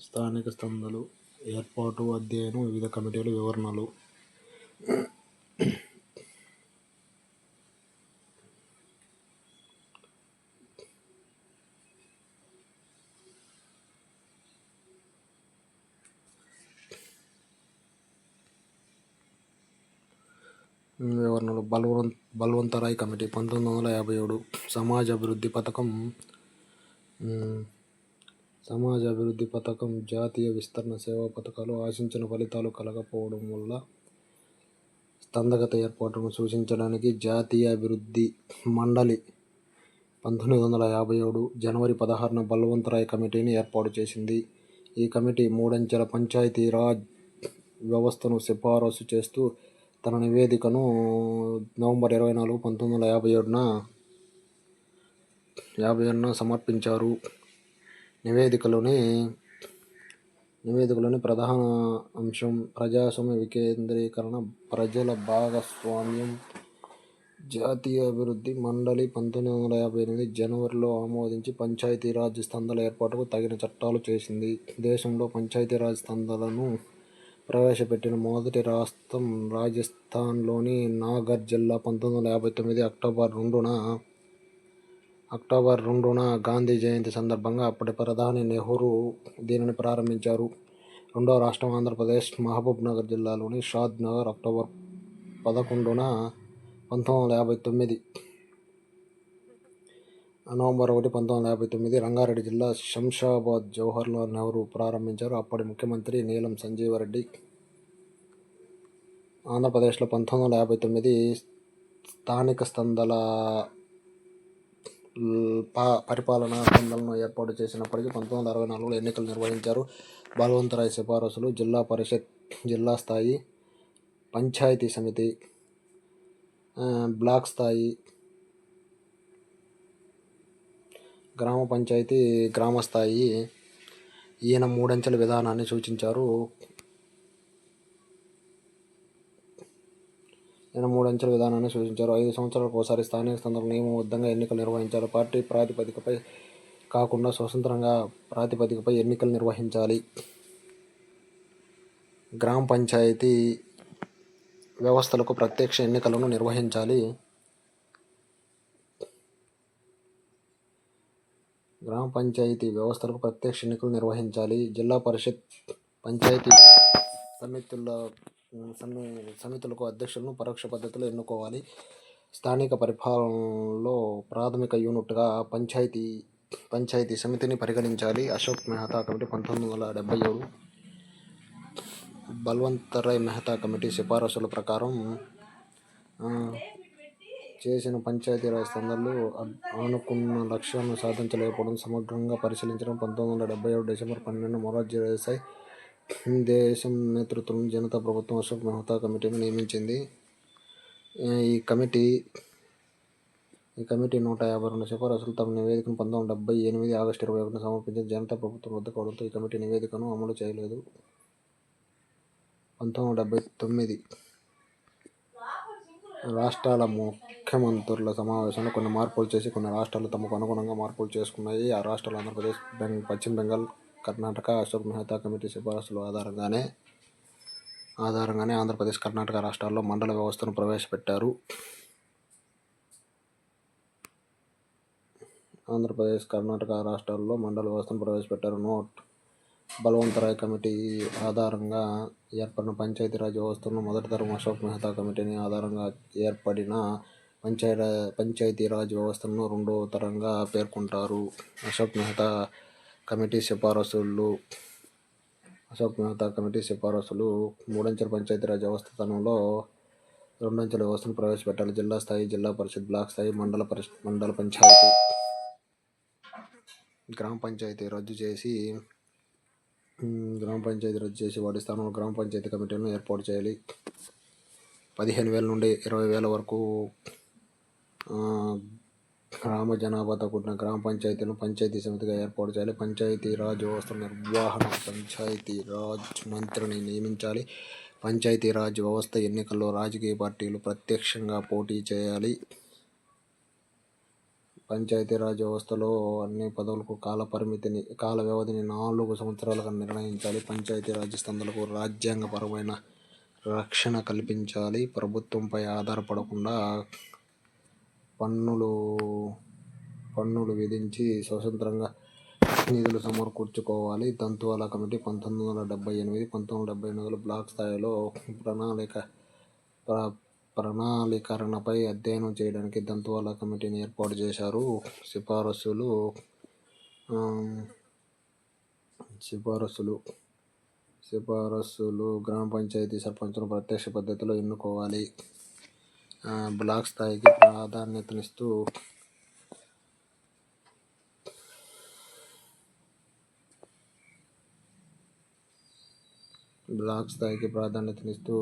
స్థానిక సంస్థలు ఏర్పాటు అధ్యయనం వివిధ కమిటీల వివరణలు. వివరణలు. బల్వంత్ బల్వంతరాయ్ కమిటీ పంతొమ్మిది వందల యాభై ఏడు సమాజ అభివృద్ధి పథకం సమాజ అభివృద్ధి పథకం జాతీయ విస్తరణ సేవా పథకాలు ఆశించిన ఫలితాలు కలగకపోవడం వల్ల స్తంధగత ఏర్పాటును సూచించడానికి జాతీయ అభివృద్ధి మండలి పంతొమ్మిది వందల యాభై ఏడు జనవరి పదహారున బల్వంతరాయ్ కమిటీని ఏర్పాటు చేసింది. ఈ కమిటీ మూడంచెల పంచాయతీరాజ్ వ్యవస్థను సిఫారసు చేస్తూ తన నివేదికను నవంబర్ ఇరవై నాలుగు పంతొమ్మిది వందల యాభై ఏడున యాభై ఏడున సమర్పించారు. నివేదికలోని నివేదికలోని ప్రధాన అంశం ప్రజాస్వామ్య వికేంద్రీకరణ ప్రజల భాగస్వామ్యం జాతీయ అభివృద్ధి మండలి పంతొమ్మిది వందల యాభై ఎనిమిది జనవరిలో ఆమోదించి పంచాయతీరాజ్ సంస్థల ఏర్పాటుకు తగిన చట్టాలు చేసింది. దేశంలో పంచాయతీరాజ్ సంస్థలను ప్రవేశపెట్టిన మొదటి రాష్ట్రం రాజస్థాన్లోని నాగర్ జిల్లా పంతొమ్మిది వందల యాభై తొమ్మిది అక్టోబర్ రెండున అక్టోబర్ రెండున గాంధీ జయంతి సందర్భంగా అప్పటి ప్రధాని నెహ్రూ దీనిని ప్రారంభించారు. రెండవ రాష్ట్రం ఆంధ్రప్రదేశ్ మహబూబ్ నగర్ జిల్లాలోని షాద్ నగర్ అక్టోబర్ పదకొండున పంతొమ్మిది వందల యాభై తొమ్మిది. నవంబర్ ఒకటి పంతొమ్మిది వందల యాభై తొమ్మిది రంగారెడ్డి జిల్లా శంషాబాద్ జవహర్లాల్ నెహ్రూ ప్రారంభించారు. అప్పటి ముఖ్యమంత్రి నీలం సంజీవరెడ్డి. ఆంధ్రప్రదేశ్లో పంతొమ్మిది వందల యాభై తొమ్మిది స్థానిక స్తందల పరిపాలనా సంఘాలను ఏర్పాటు చేసినప్పటికీ పంతొమ్మిది వందల అరవై నాలుగులో ఎన్నికలు నిర్వహించారు. బలవంతరాయ్ సిఫారసులు జిల్లా పరిషత్ జిల్లా స్థాయి పంచాయతీ సమితి బ్లాక్ స్థాయి గ్రామ పంచాయతీ గ్రామ స్థాయి ఈయన మూడంచెల విధానాన్ని సూచించారు. నేను మూడంచెల విధానాన్ని సూచించారు. ఐదు సంవత్సరాలకు ఒకసారి స్థానిక సంస్థల నియమబద్ధంగా ఎన్నికలు నిర్వహించారు పార్టీ ప్రాతిపదికపై కాకుండా స్వతంత్రంగా ప్రాతిపదికపై ఎన్నికలు నిర్వహించాలి. గ్రామ పంచాయతీ వ్యవస్థలకు ప్రత్యక్ష ఎన్నికలను నిర్వహించాలి. గ్రామ పంచాయతీ వ్యవస్థలకు ప్రత్యక్ష ఎన్నికలు నిర్వహించాలి. జిల్లా పరిషత్ పంచాయతీ సమితుల సమి సమితులకు అధ్యక్షులను పరోక్ష పద్ధతిలో ఎన్నుకోవాలి. స్థానిక పరిపాలనలో ప్రాథమిక యూనిట్గా పంచాయతీ పంచాయతీ సమితిని పరిగణించాలి. అశోక్ మెహతా కమిటీ పంతొమ్మిది వందల డెబ్బై ఏడు. బల్వంతరాయ్ మెహతా కమిటీ సిఫారసుల ప్రకారం చేసిన పంచాయతీరాజ్ సంఘాలు అనుకున్న లక్ష్యాలను సాధించలేకపోవడం సమగ్రంగా పరిశీలించడం పంతొమ్మిది వందల డెబ్బై ఏడు డిసెంబర్ పన్నెండు మొరార్జీ దేశాయ్ దేశం నేతృత్వం జనతా ప్రభుత్వం అశోక్ మెహతా కమిటీని నియమించింది. ఈ కమిటీ ఈ కమిటీ నూట యాభై రెండు సిఫారసులు తమ నివేదికను పంతొమ్మిది డెబ్బై ఎనిమిది ఆగస్టు ఇరవై ఒకటిన సమర్పించిన జనతా ప్రభుత్వం రద్దు కావడంతో ఈ కమిటీ నివేదికను అమలు చేయలేదు. పంతొమ్మిది డెబ్బై తొమ్మిది రాష్ట్రాల ముఖ్యమంత్రుల సమావేశంలో కొన్ని మార్పులు చేసి కొన్ని రాష్ట్రాలు తమకు అనుగుణంగా మార్పులు చేసుకున్నాయి. ఆ రాష్ట్రాలు ఆంధ్రప్రదేశ్ బెంగ్ పశ్చిమ బెంగాల్ కర్ణాటక అశోక్ మెహతా కమిటీ సిఫారసుల ఆధారంగానే ఆధారంగానే ఆంధ్రప్రదేశ్ కర్ణాటక రాష్ట్రాల్లో మండల వ్యవస్థను ప్రవేశపెట్టారు. ఆంధ్రప్రదేశ్ కర్ణాటక రాష్ట్రాల్లో మండల వ్యవస్థను ప్రవేశపెట్టారు. నోట్ బలవంతరాయ్ కమిటీ ఆధారంగా ఏర్పడిన పంచాయతీరాజ్ వ్యవస్థను మొదటి తరం అశోక్ మెహతా కమిటీని ఆధారంగా ఏర్పడిన పంచాయతీ పంచాయతీరాజ్ వ్యవస్థను రెండో తరంగా పేర్కొంటారు. అశోక్ మెహతా కమిటీ సిఫారసులు అశోక్ మెహతా కమిటీ సిఫారసులు మూడంచెల పంచాయతీరాజ్ వ్యవస్థ తనంలో రెండంచెల వ్యవస్థను ప్రవేశపెట్టాలి. జిల్లా స్థాయి జిల్లా పరిషత్ బ్లాక్ స్థాయి మండల పరిషత్ మండల పంచాయతీ. గ్రామ పంచాయతీ రద్దు చేసి గ్రామ పంచాయతీ రద్దు చేసి వాటి స్థానంలో గ్రామ పంచాయతీ కమిటీలను ఏర్పాటు చేయాలి. పదిహేను వేల నుండి ఇరవై వేల వరకు గ్రామ జనాభాతో కూడిన గ్రామ పంచాయతీలను పంచాయతీ సమితిగా ఏర్పాటు చేయాలి. పంచాయతీ రాజ్ వ్యవస్థ నిర్వహణ పంచాయతీ రాజ్ మంత్రిని నియమించాలి. పంచాయతీ రాజ్ వ్యవస్థ ఎన్నికల్లో రాజకీయ పార్టీలు ప్రత్యక్షంగా పోటీ చేయాలి. పంచాయతీ రాజ్ వ్యవస్థలో అన్ని పదవులకు కాల పరిమితిని కాల వ్యవధిని నాలుగు సంవత్సరాలుగా నిర్ణయించాలి. పంచాయతీ రాజ్య సంస్థలకు రాజ్యాంగపరమైన రక్షణ కల్పించాలి. ప్రభుత్వంపై ఆధారపడకుండా పన్నులు పన్నులు విధించి స్వతంత్రంగా నిధులు సమకూర్చుకోవాలి. దంతువాల కమిటీ పంతొమ్మిది వందల డెబ్బై ఎనిమిది పంతొమ్మిది వందల డెబ్బై ఎనిమిదిలో బ్లాక్ స్థాయిలో ప్రణాళిక ప్ర ప్రణాళీకరణపై అధ్యయనం చేయడానికి దంతువాల కమిటీని ఏర్పాటు చేశారు. సిఫారసులు సిఫారసులు సిఫారసులు గ్రామ పంచాయతీ సర్పంచును ప్రత్యక్ష పద్ధతిలో ఎన్నుకోవాలి. బ్లాక్ స్థాయికి ప్రాధాన్యతనిస్తూ బ్లాక్ స్థాయికి ప్రాధాన్యతనిస్తూ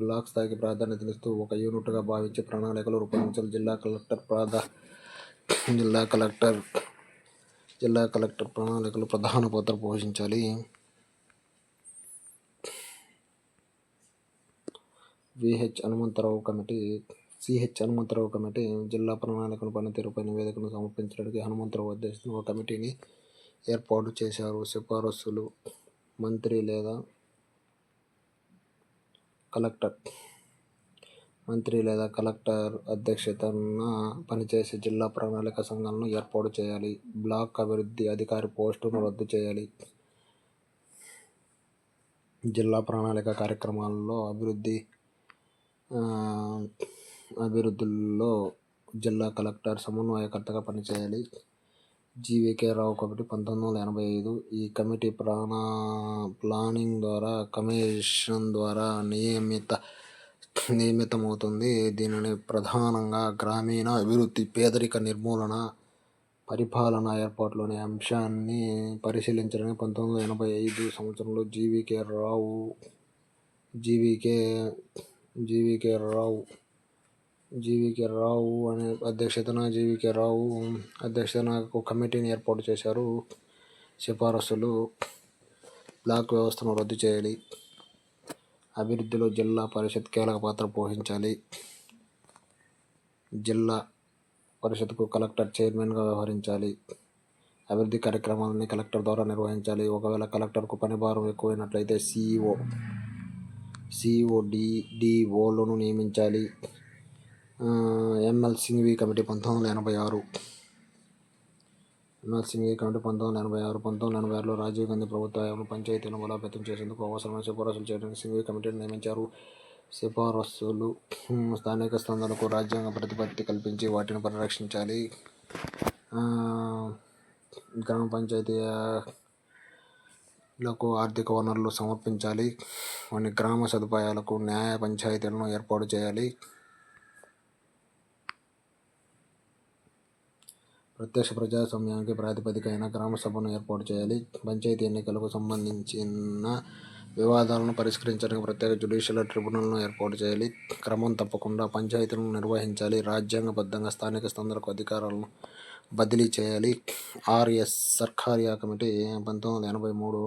బ్లాక్ స్థాయికి ప్రాధాన్యతనిస్తూ ఒక యూనిట్గా భావించి ప్రణాళికలు రూపొందించాలి. జిల్లా కలెక్టర్ ప్రాధా జిల్లా కలెక్టర్ జిల్లా కలెక్టర్ ప్రణాళికలు ప్రధాన పాత్ర పోషించాలి. VH Hanumantha Rao committee CH Hanumantha Rao committee జిల్లా ప్రణాళికను పనితీరుపై నివేదికను సమర్పించడానికి హనుమంతరావు అధ్యక్షతన ఒక కమిటీని ఏర్పాటు చేశారు. సిఫారసులు మంత్రి లేదా కలెక్టర్ మంత్రి లేదా కలెక్టర్ అధ్యక్షతన పనిచేసే జిల్లా ప్రణాళిక సంఘాలను ఏర్పాటు చేయాలి. బ్లాక్ అభివృద్ధి అధికారి పోస్టును రద్దు చేయాలి. జిల్లా ప్రణాళిక కార్యక్రమాల్లో అభివృద్ధి అభివృద్ధుల్లో జిల్లా కలెక్టర్ సమన్వయకర్తగా పనిచేయాలి. జీవీకే రావు కమిటీ పంతొమ్మిది వందల ఎనభై ఐదు. ఈ కమిటీ ప్రాణా ప్లానింగ్ ద్వారా కమిషన్ ద్వారా నియమిత నియమితమవుతుంది. దీనిని ప్రధానంగా గ్రామీణ అభివృద్ధి పేదరిక నిర్మూలన పరిపాలన ఏర్పాటులోని అంశాన్ని పరిశీలించడానికి పంతొమ్మిది వందల ఎనభై ఐదు సంవత్సరంలో జీవీకే రావు జీవీకే జీవికే రావు. జీవికే రావు అనే అధ్యక్షతన జీవికే రావు అధ్యక్షతన ఒక కమిటీని ఏర్పాటు చేశారు. సిఫారసులు బ్లాక్ వ్యవస్థను రద్దు చేయాలి. అభివృద్ధిలో జిల్లా పరిషత్ కీలక పాత్ర పోషించాలి. జిల్లా పరిషత్కు కలెక్టర్ చైర్మన్గా వ్యవహరించాలి. అభివృద్ధి కార్యక్రమాలని కలెక్టర్ ద్వారా నిర్వహించాలి. ఒకవేళ కలెక్టర్కు పని భారం ఎక్కువైనట్లయితే సీఈఓ సిఇఓ డిడిఓలను నియమించాలి. ఎంఎల్ సింఘ్వి కమిటీ పంతొమ్మిది వందల ఎనభై ఆరు. ఎంఎల్ సింఘ్వి కమిటీ పంతొమ్మిది వందల ఎనభై ఆరు పంతొమ్మిది వందల ఎనభై ఆరులో రాజీవ్ గాంధీ ప్రభుత్వం పంచాయతీలను బలోపేతం చేసేందుకు అవసరమైన సిఫారసులు చేయడానికి సింఘ్వి కమిటీని నియమించారు. సిఫారసులు స్థానిక స్పందనకు రాజ్యాంగ ప్రతిపత్తి కల్పించి వాటిని పరిరక్షించాలి. గ్రామ పంచాయతీ లకు ఆర్థిక వనరులు సమర్పించాలి. కొన్ని గ్రామ సదుపాయాలకు న్యాయ పంచాయతీలను ఏర్పాటు చేయాలి. ప్రత్యక్ష ప్రజాస్వామ్యానికి ప్రాతిపదిక అయిన గ్రామ సభను ఏర్పాటు చేయాలి. పంచాయతీ ఎన్నికలకు సంబంధించిన వివాదాలను పరిష్కరించడానికి ప్రత్యేక జ్యుడిషియల్ ట్రిబ్యునల్ను ఏర్పాటు చేయాలి. క్రమం తప్పకుండా పంచాయతీలను నిర్వహించాలి. రాజ్యాంగబద్ధంగా స్థానిక సంస్థలకు అధికారాలను బదిలీ చేయాలి. ఆర్ఎస్ సర్కారియా కమిటీ పంతొమ్మిది వందల ఎనభై మూడు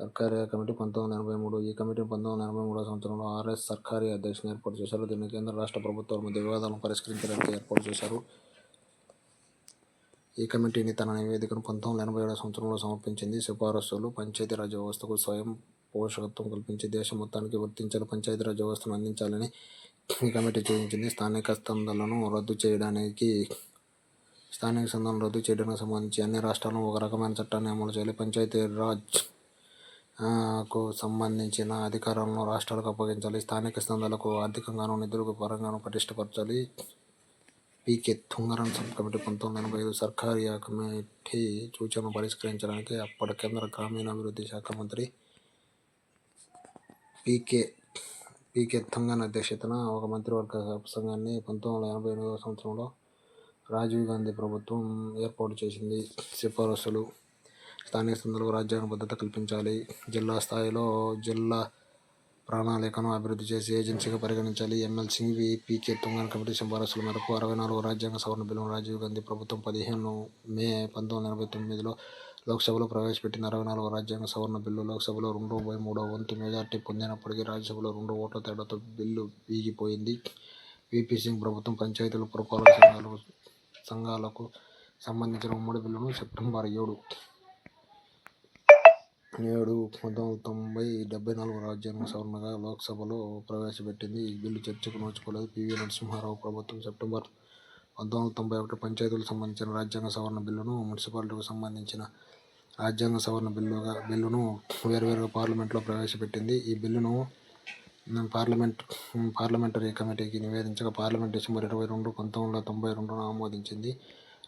సర్కారియా కమిటీ పంతొమ్మిది వందల ఎనభై మూడు ఈ కమిటీ పంతొమ్మిది వందల ఎనభై మూడో సంవత్సరంలో ఆర్ఎస్ సర్కారియా అధ్యక్షుని ఏర్పాటు చేశారు. దీన్ని కేంద్ర రాష్ట్ర ప్రభుత్వాల మధ్య వివాదాలను పరిష్కరించడానికి ఏర్పాటు చేశారు. ఈ కమిటీని తన నివేదికను పంతొమ్మిది వందల ఎనభై ఏడవ సంవత్సరంలో సమర్పించింది. సిఫారసులు పంచాయతీరాజ్ వ్యవస్థకు స్వయం పోషకత్వం కల్పించి దేశం మొత్తానికి వర్తించాలి. పంచాయతీరాజ్ వ్యవస్థను అందించాలని ఈ కమిటీ సూచించింది స్థానిక స్తంభాలను రద్దు చేయడానికి స్థానిక సంఘం రద్దు చేయడానికి సంబంధించి అన్ని రాష్ట్రాలను ఒక రకమైన చట్టాన్ని అమలు చేయాలి. పంచాయతీరాజ్కు సంబంధించిన అధికారాలను రాష్ట్రాలకు అప్పగించాలి. స్థానిక సంఘాలకు ఆర్థికంగాను నిధులకు పరంగాను పటిష్టపరచాలి. పీకే తుంగరం సబ్ కమిటీ పంతొమ్మిది ఎనభై ఐదు సర్కారియా కమిటీ సూచనను పరిష్కరించడానికి అప్పటి కేంద్ర గ్రామీణాభివృద్ధి శాఖ మంత్రి పీకే పీకే తుంగన్ అధ్యక్షతన ఒక మంత్రివర్గ సంఘాన్ని పంతొమ్మిది వందల ఎనభై ఎనిమిదవ సంవత్సరంలో రాజీవ్ గాంధీ ప్రభుత్వం ఏర్పాటు చేసింది. సిఫారసులు స్థానిక సంస్థలకు రాజ్యాంగ భద్రత కల్పించాలి. జిల్లా స్థాయిలో జిల్లా ప్రణాళికను అభివృద్ధి చేసి ఏజెన్సీగా పరిగణించాలి. ఎమ్మెల్సీ పీకే తుంగన్ కమిటీ సిఫారసుల మేరకు అరవై నాలుగు రాజ్యాంగ సవరణ బిల్లును రాజీవ్ గాంధీ ప్రభుత్వం పదిహేను మే పంతొమ్మిది వందల ఎనభై తొమ్మిదిలో లోక్సభలో ప్రవేశపెట్టిన అరవై నాలుగు రాజ్యాంగ సవరణ బిల్లు లోక్సభలో రెండు బై మూడో వంతు మెజార్టీ పొందినప్పటికీ రాజ్యసభలో రెండు ఓట్ల తేడాతో బిల్లు వీగిపోయింది. పిపి సింగ్ ప్రభుత్వం పంచాయతీలు పురపాలక సంఘాలు సంఘాలకు సంబంధించిన ఉమ్మడి బిల్లును సెప్టెంబర్ ఏడు ఏడు పంతొమ్మిది వందల తొంభై డెబ్బై నాలుగు రాజ్యాంగ సవరణగా లోక్సభలో ప్రవేశపెట్టింది. ఈ బిల్లు చర్చకు నోచుకోలేదు. పివి నరసింహారావు ప్రభుత్వం సెప్టెంబర్ పంతొమ్మిది వందల తొంభై ఒకటి పంచాయతీలకు సంబంధించిన రాజ్యాంగ సవరణ బిల్లును మున్సిపాలిటీలకు సంబంధించిన రాజ్యాంగ సవరణ బిల్లుగా బిల్లును వేరువేరుగా పార్లమెంట్లో ప్రవేశపెట్టింది. ఈ బిల్లును పార్లమెంట్ పార్లమెంటరీ కమిటీకి నివేదించగా పార్లమెంట్ డిసెంబర్ ఇరవై రెండు పంతొమ్మిది వందల తొంభై రెండున ఆమోదించింది.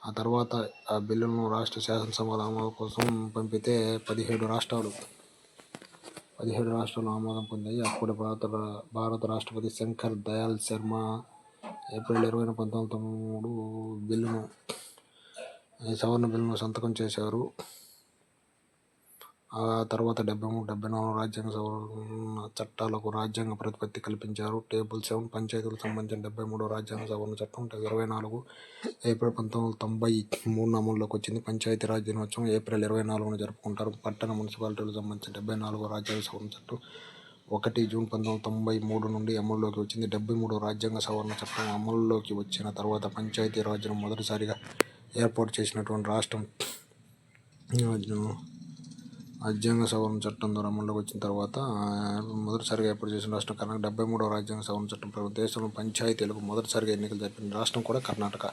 ఆ తర్వాత ఆ బిల్లును రాష్ట్ర శాసనసభల ఆమోదం కోసం పంపితే పదిహేడు రాష్ట్రాలు పదిహేడు రాష్ట్రాలు ఆమోదం పొందాయి. అప్పుడు భారత భారత రాష్ట్రపతి శంకర్ దయాల్ శర్మ ఏప్రిల్ ఇరవై పంతొమ్మిది వందల తొంభై మూడు బిల్లును సవరణ బిల్లును సంతకం చేశారు. ఆ తర్వాత డెబ్బై మూడు డెబ్బై నాలుగు రాజ్యాంగ సవరణ చట్టాలకు రాజ్యాంగ ప్రతిపత్తి కల్పించారు. టేబుల్ సెవెన్ పంచాయతీలకు సంబంధించిన డెబ్బై మూడో రాజ్యాంగ సవరణ చట్టం ఇరవై నాలుగు ఏప్రిల్ పంతొమ్మిది వందల తొంభై మూడు అమల్లోకి వచ్చింది. పంచాయతీ దినోత్సవం ఏప్రిల్ ఇరవై నాలుగున జరుపుకుంటారు. పట్టణ మున్సిపాలిటీలకు సంబంధించిన డెబ్బై నాలుగో రాజ్యాంగ సవరణ చట్టం ఒకటి జూన్ పంతొమ్మిది వందల తొంభై మూడు నుండి అమల్లోకి వచ్చింది. డెబ్బై మూడు రాజ్యాంగ సవరణ చట్టం అమల్లోకి వచ్చిన తర్వాత పంచాయతీ రాజ్యం మొదటిసారిగా ఏర్పాటు చేసినటువంటి రాష్ట్రం రాజ్యాంగ సవరణ చట్టం ద్వారా అమల్లోకి వచ్చిన తర్వాత మొదటిసారిగా ఏర్పాటు చేసిన రాష్ట్రం కర్ణాటక. డెబ్బై మూడవ రాజ్యాంగ సవరణ చట్టం ప్రకారం దేశంలో పంచాయతీలకు మొదటిసారిగా ఎన్నికలు జరిపిన రాష్ట్రం కూడా కర్ణాటక.